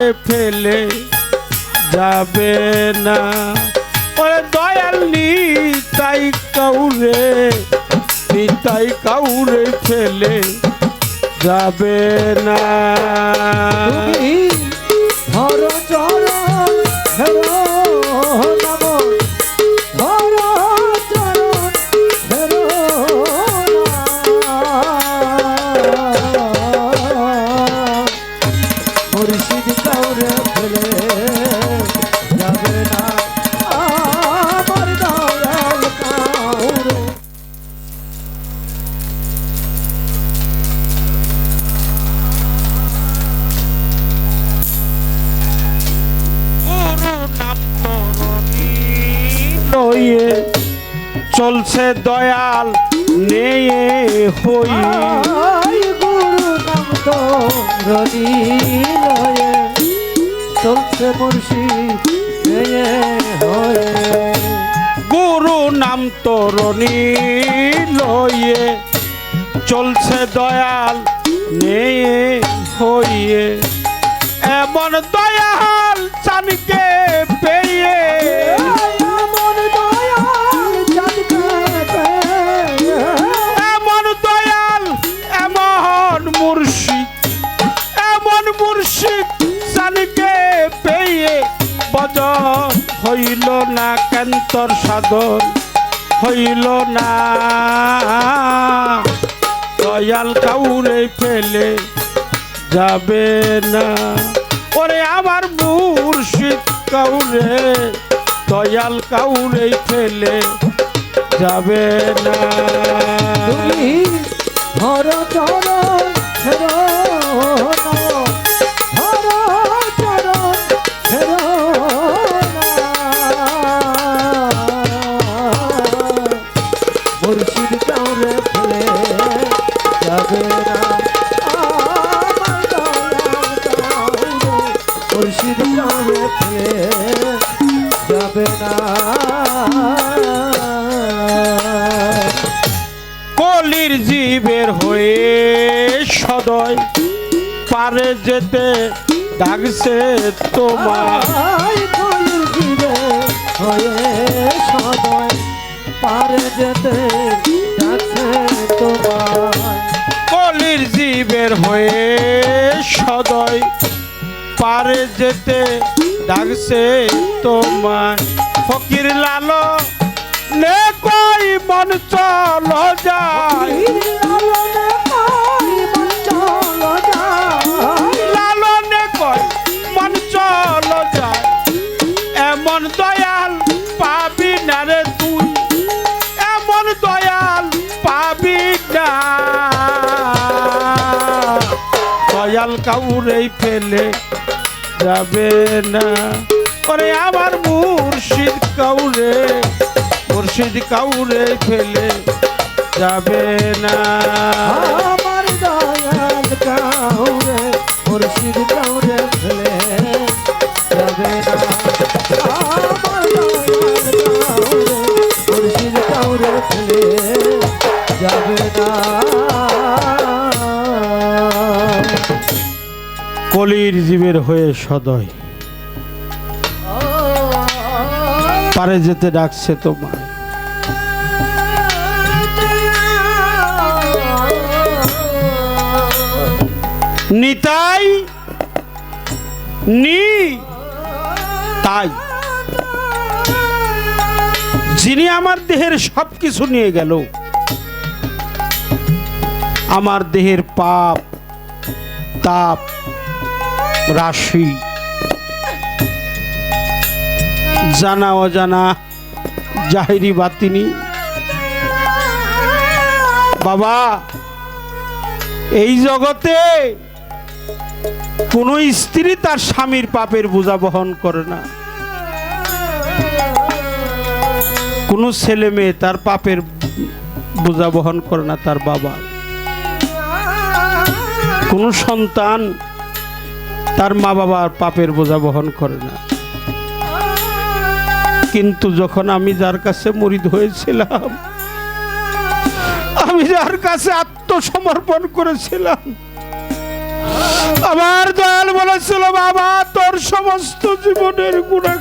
ফেলে যাবে না। ওরে দয়াল তাই কাউরে তাই কাউরে ফেলে যাবে না। চলছে দয়াল নেয়ে হই। গুরু নাম তো চলছে মুর্শিদ হয়ে হয়ে। গুরু নাম তরণী লয়ে চলছে দয়াল নেয়ে হইয়ে। এমন দয়াল চানকে কেন্তর সাধন হইল না। দয়াল কাউরে ফেলে যাবে না। ওরে আমার মুর্শিদ কাউরে, দয়াল কাউরে ফেলে যাবে না। তুমি ধর চরণ মুর্শিদ কাউরে যাবে না কলির জীবের হয়ে সদয় পারে যেতে ডাকছে তোমার আই কলির জীবে হয়ে সদয় পারে যেতে যাচ্ছে তোমার কলির জীবের হয়ে যেতে ডাকছে তোমার। ফকির লালো মন চল যায়। লালনে কই চল যায় লালনে কই চল যায়। এমন দয়াল পাবি না রে তুই। এমন দয়াল পাবি না। দয়াল কাউরেই ফেলে যাবে না। ওরে আমার মুর্শিদ কাউরে মুর্শিদ কাউরে ফেলে যাবে না। আমার দয়াল কাউরে, মুর্শিদ কাউরে কলির জীবের হয়ে সদয়। পারে যেতে ডাকছে তোমায়। নিতাই, নি। তাই। যিনি আমার দেহের সব কিছু নিয়ে গেল, আমার দেহের পাপ, তাপ রাশি। জানা, অজানা, জাহিরি, বাতিনি। বাবা, এই জগতে কোনো স্ত্রী তার স্বামীর পাপের বোঝা বহন করে না। কোনো ছেলে মেয়ে তার পাপের বোঝা বহন করে না তার বাবা। কোনো সন্তান তার মা বাবার পাপের বোঝা বহন করে না। কিন্তু যখন আমি যার কাছে মরিদ হয়েছিলাম, আমি যার কাছে আত্মসমর্পণ করেছিলাম, আমার দয়াল বলেছিল, বাবা, তোর সমস্ত জীবনের গুণা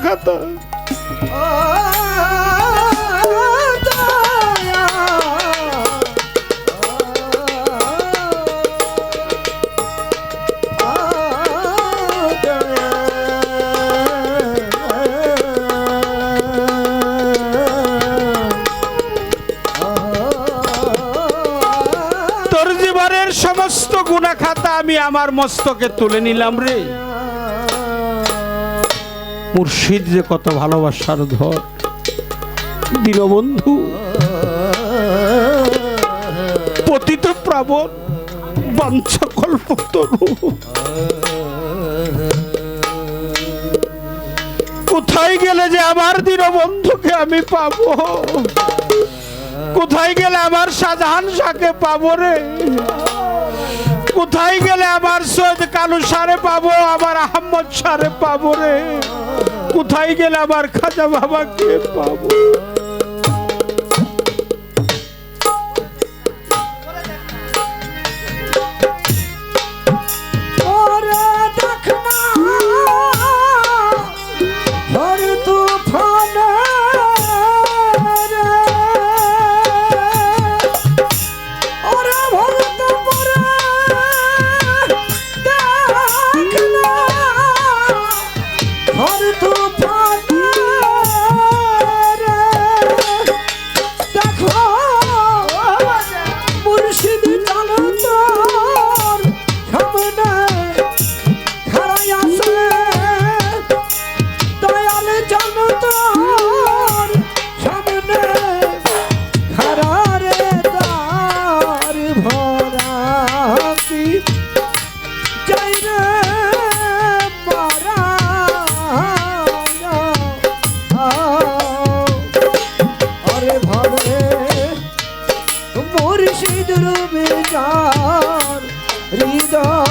সমস্ত খাতা আমি আমার মস্তকে তুলে নিলাম রে। মুর্শিদ যে কত ভালোবাসার ধর। দীনবন্ধু। পতিত প্রাবণ। বাঞ্ছকল্প কোথায় গেলে যে আমার দীনবন্ধুকে আমি পাবো? কোথায় গেলে আমার শাহজাহান শাহকে পাবো রে? কোথায় গেলে আমার সৈয়দ কালু সারে পাবো, আমার আহম্মদ সারে পাবো রে? কোথায় গেলে আমার খাজা বাবাকে পাবো? と সর হৃদয়